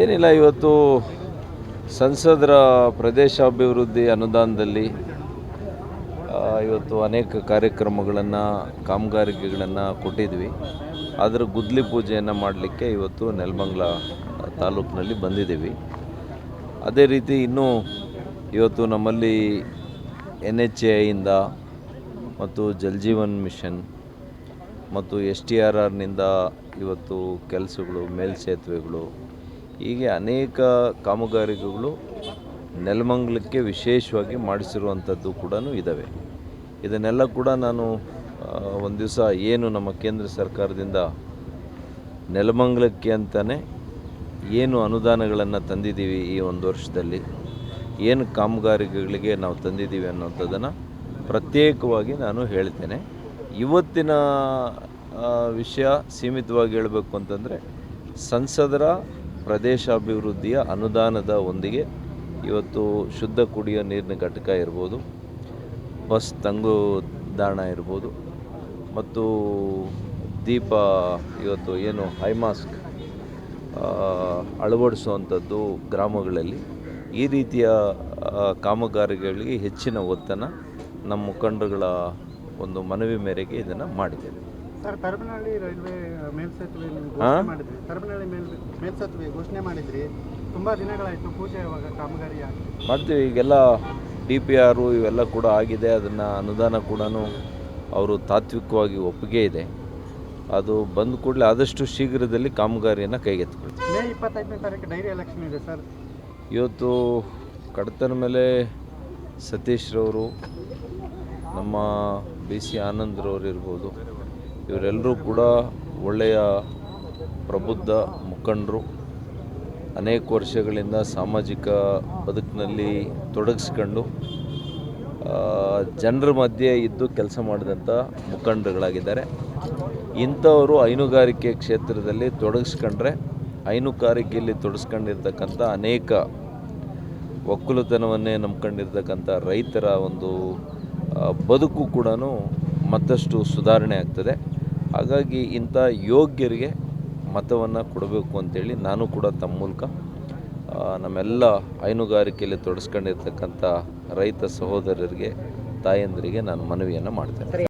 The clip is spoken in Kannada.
ಏನಿಲ್ಲ, ಇವತ್ತು ಸಂಸದರ ಪ್ರದೇಶಾಭಿವೃದ್ಧಿ ಅನುದಾನದಲ್ಲಿ ಇವತ್ತು ಅನೇಕ ಕಾರ್ಯಕ್ರಮಗಳನ್ನು, ಕಾಮಗಾರಿಕೆಗಳನ್ನು ಕೊಟ್ಟಿದ್ವಿ. ಅದರ ಗುದ್ಲಿ ಪೂಜೆಯನ್ನು ಮಾಡಲಿಕ್ಕೆ ಇವತ್ತು ನೆಲಮಂಗ್ಲ ತಾಲೂಕಿನಲ್ಲಿ ಬಂದಿದ್ದೀವಿ. ಅದೇ ರೀತಿ ಇನ್ನೂ ಇವತ್ತು ನಮ್ಮಲ್ಲಿ ಎನ್ ಎಚ್ ಎಯಿಂದ ಮತ್ತು ಜಲ್ ಜೀವನ್ ಮಿಷನ್ ಮತ್ತು ಎಸ್ ಟಿ ಆರ್ ಆರ್ನಿಂದ ಇವತ್ತು ಕೆಲಸಗಳು, ಮೇಲ್ಸೇತುವೆಗಳು ಹೀಗೆ ಅನೇಕ ಕಾಮಗಾರಿಗಳು ನೆಲಮಂಗಲಕ್ಕೆ ವಿಶೇಷವಾಗಿ ಮಾಡಿಸಿರುವಂಥದ್ದು ಕೂಡ ಇದ್ದಾವೆ. ಇದನ್ನೆಲ್ಲ ಕೂಡ ನಾನು ಒಂದು ದಿವಸ ಏನು ನಮ್ಮ ಕೇಂದ್ರ ಸರ್ಕಾರದಿಂದ ನೆಲಮಂಗಲಕ್ಕೆ ಅಂತಲೇ ಏನು ಅನುದಾನಗಳನ್ನು ತಂದಿದ್ದೀವಿ ಈ ಒಂದು ವರ್ಷದಲ್ಲಿ, ಏನು ಕಾಮಗಾರಿಗಳಿಗೆ ನಾವು ತಂದಿದ್ದೀವಿ ಅನ್ನೋಂಥದ್ದನ್ನು ಪ್ರತ್ಯೇಕವಾಗಿ ನಾನು ಹೇಳ್ತೇನೆ. ಇವತ್ತಿನ ವಿಷಯ ಸೀಮಿತವಾಗಿ ಹೇಳಬೇಕು ಅಂತಂದರೆ ಸಂಸದರ ಪ್ರದೇಶಾಭಿವೃದ್ಧಿಯ ಅನುದಾನದ ಒಂದಿಗೆ ಇವತ್ತು ಶುದ್ಧ ಕುಡಿಯೋ ನೀರಿನ ಘಟಕ ಇರ್ಬೋದು, ಬಸ್ ತಂಗುದಾಣ ಇರ್ಬೋದು, ಮತ್ತು ದೀಪ ಇವತ್ತು ಏನು ಹೈಮಾಸ್ಕ್ ಅಳವಡಿಸುವಂಥದ್ದು ಗ್ರಾಮಗಳಲ್ಲಿ. ಈ ರೀತಿಯ ಕಾಮಗಾರಿಗಳಿಗೆ ಹೆಚ್ಚಿನ ಒತ್ತನ್ನು ನಮ್ಮ ಮುಖಂಡಗಳ ಒಂದು ಮನವಿ ಮೇರೆಗೆ ಇದನ್ನು ಮಾಡಿದ್ದೇವೆ. ಸರ್ ತರಬನಹಳ್ಳಿ ರೈಲ್ವೆ ಮೇಲ್ಸೇತುವೆ ಘೋಷಣೆ ಮಾಡಿದ್ರಿ. ತರಬನಹಳ್ಳಿ ಮೇಲ್ ಮೇಲ್ಸೇತುವೆ ಘೋಷಣೆ ಮಾಡಿದ್ರಿ. ತುಂಬಾ ದಿನಗಳಾಯ್ತು ಪೂಜೆ ಇವಾಗ ಕಾಮಗಾರಿ ಮಾಡ್ತೀವಿ ಈಗೆಲ್ಲ ಡಿ ಪಿ ಆರು ಇವೆಲ್ಲ ಕೂಡ ಆಗಿದೆ. ಅದನ್ನು ಅನುದಾನ ಕೂಡ ಅವರು ತಾತ್ವಿಕವಾಗಿ ಒಪ್ಪಿಗೆ ಇದೆ. ಅದು ಬಂದ ಕೂಡಲೇ ಆದಷ್ಟು ಶೀಘ್ರದಲ್ಲಿ ಕಾಮಗಾರಿಯನ್ನು ಕೈಗೆತ್ತಿಕೊಳ್ತೀವಿ ಮೇ ಇಪ್ಪತ್ತೈದನೇ ತಾರೀಕು ಡೈರಿ ಎಲೆಕ್ಷನ್ ಇದೆ ಸರ್. ಇವತ್ತು ಕಡತನ ಮೇಲೆ ಸತೀಶ್ರವರು ನಮ್ಮ ಬಿ ಸಿ ಆನಂದ್ರವ್ರು ಇರ್ಬೋದು ಇವರೆಲ್ಲರೂ ಕೂಡ ಒಳ್ಳೆಯ ಪ್ರಬುದ್ಧ ಮುಖಂಡರು. ಅನೇಕ ವರ್ಷಗಳಿಂದ ಸಾಮಾಜಿಕ ಬದುಕಿನಲ್ಲಿ ತೊಡಗಿಸ್ಕೊಂಡು ಜನರ ಮಧ್ಯೆ ಇದ್ದು ಕೆಲಸ ಮಾಡಿದಂಥ ಮುಖಂಡರುಗಳಾಗಿದ್ದಾರೆ. ಇಂಥವರು ಹೈನುಗಾರಿಕೆ ಕ್ಷೇತ್ರದಲ್ಲಿ ತೊಡಗಿಸ್ಕೊಂಡ್ರೆ ಹೈನುಗಾರಿಕೆಯಲ್ಲಿ ತೊಡಗಿಸ್ಕೊಂಡಿರ್ತಕ್ಕಂಥ ಅನೇಕ ಒಕ್ಕಲುತನವನ್ನೇ ನಂಬ್ಕೊಂಡಿರ್ತಕ್ಕಂಥ ರೈತರ ಒಂದು ಬದುಕು ಕೂಡ ಮತ್ತಷ್ಟು ಸುಧಾರಣೆ ಆಗ್ತದೆ. ಹಾಗಾಗಿ ಇಂಥ ಯೋಗ್ಯರಿಗೆ ಮತವನ್ನು ಕೊಡಬೇಕು ಅಂತೇಳಿ ನಾನು ಕೂಡ ತಮ್ಮ ಮೂಲಕ ನಮ್ಮೆಲ್ಲ ಹೈನುಗಾರಿಕೆಯಲ್ಲಿ ತೊಡಸ್ಕೊಂಡಿರ್ತಕ್ಕಂಥ ರೈತ ಸಹೋದರರಿಗೆ, ತಾಯಂದಿರಿಗೆ ನಾನು ಮನವಿಯನ್ನು ಮಾಡ್ತೇನೆ.